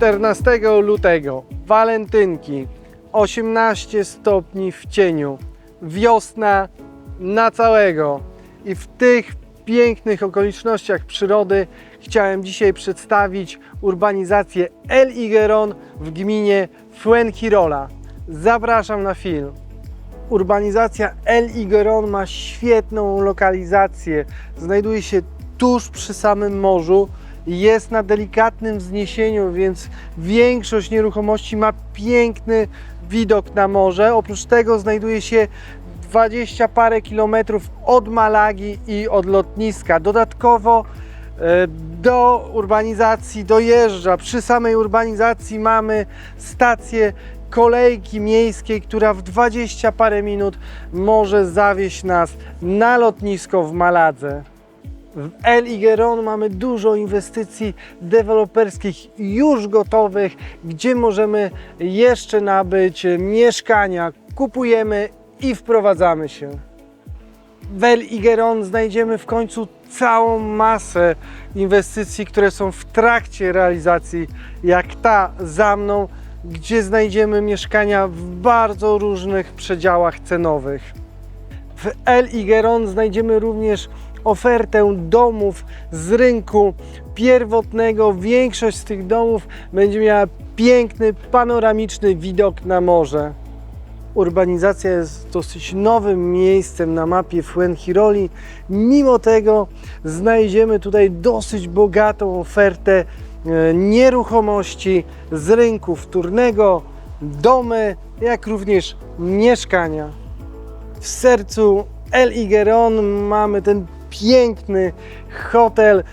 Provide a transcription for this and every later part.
14 lutego, walentynki, 18 stopni w cieniu, wiosna na całego. I w tych pięknych okolicznościach przyrody chciałem dzisiaj przedstawić urbanizację El Higueron w gminie Fuengirola. Zapraszam na film. Urbanizacja El Higueron ma świetną lokalizację. Znajduje się tuż przy samym morzu. Jest na delikatnym wzniesieniu, więc większość nieruchomości ma piękny widok na morze. Oprócz tego znajduje się 20 parę kilometrów od Malagi i od lotniska. Dodatkowo e, do urbanizacji dojeżdża. Przy samej urbanizacji mamy stację kolejki miejskiej, która w 20 parę minut może zawieźć nas na lotnisko w Maladze. W El Higueron mamy dużo inwestycji deweloperskich już gotowych, gdzie możemy jeszcze nabyć mieszkania. Kupujemy i wprowadzamy się. W El Higueron znajdziemy w końcu całą masę inwestycji, które są w trakcie realizacji, jak ta za mną, gdzie znajdziemy mieszkania w bardzo różnych przedziałach cenowych. W El Higueron znajdziemy również ofertę domów z rynku pierwotnego. Większość z tych domów będzie miała piękny, panoramiczny widok na morze. Urbanizacja jest dosyć nowym miejscem na mapie Fuenhiroli. Mimo tego znajdziemy tutaj dosyć bogatą ofertę e, nieruchomości z rynku wtórnego, domy, jak również mieszkania. W sercu El Higueron mamy ten piękny hotel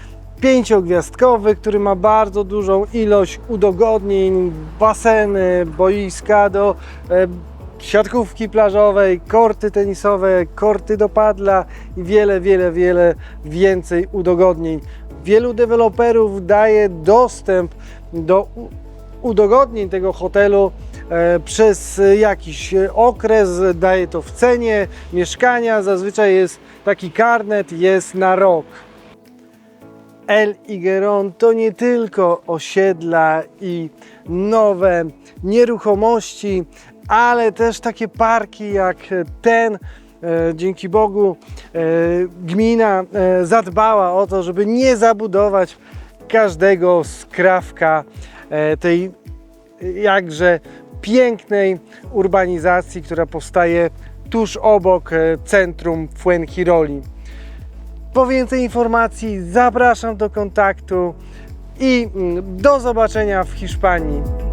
pięciogwiazdkowy, który ma bardzo dużą ilość udogodnień, baseny, boiska do e, siatkówki plażowej, korty tenisowe, korty do padla i wiele, wiele, wiele więcej udogodnień. Wielu deweloperów daje dostęp do udogodnień tego hotelu przez jakiś okres, daje to w cenie mieszkania. Zazwyczaj jest taki karnet, jest na rok. El Higueron to nie tylko osiedla i nowe nieruchomości, ale też takie parki jak ten. E, Dzięki Bogu e, gmina e, zadbała o to, żeby nie zabudować każdego skrawka e, tej jakże pięknej urbanizacji, która powstaje tuż obok e, centrum Fuenhiroli. Po więcej informacji zapraszam do kontaktu i mm, do zobaczenia w Hiszpanii.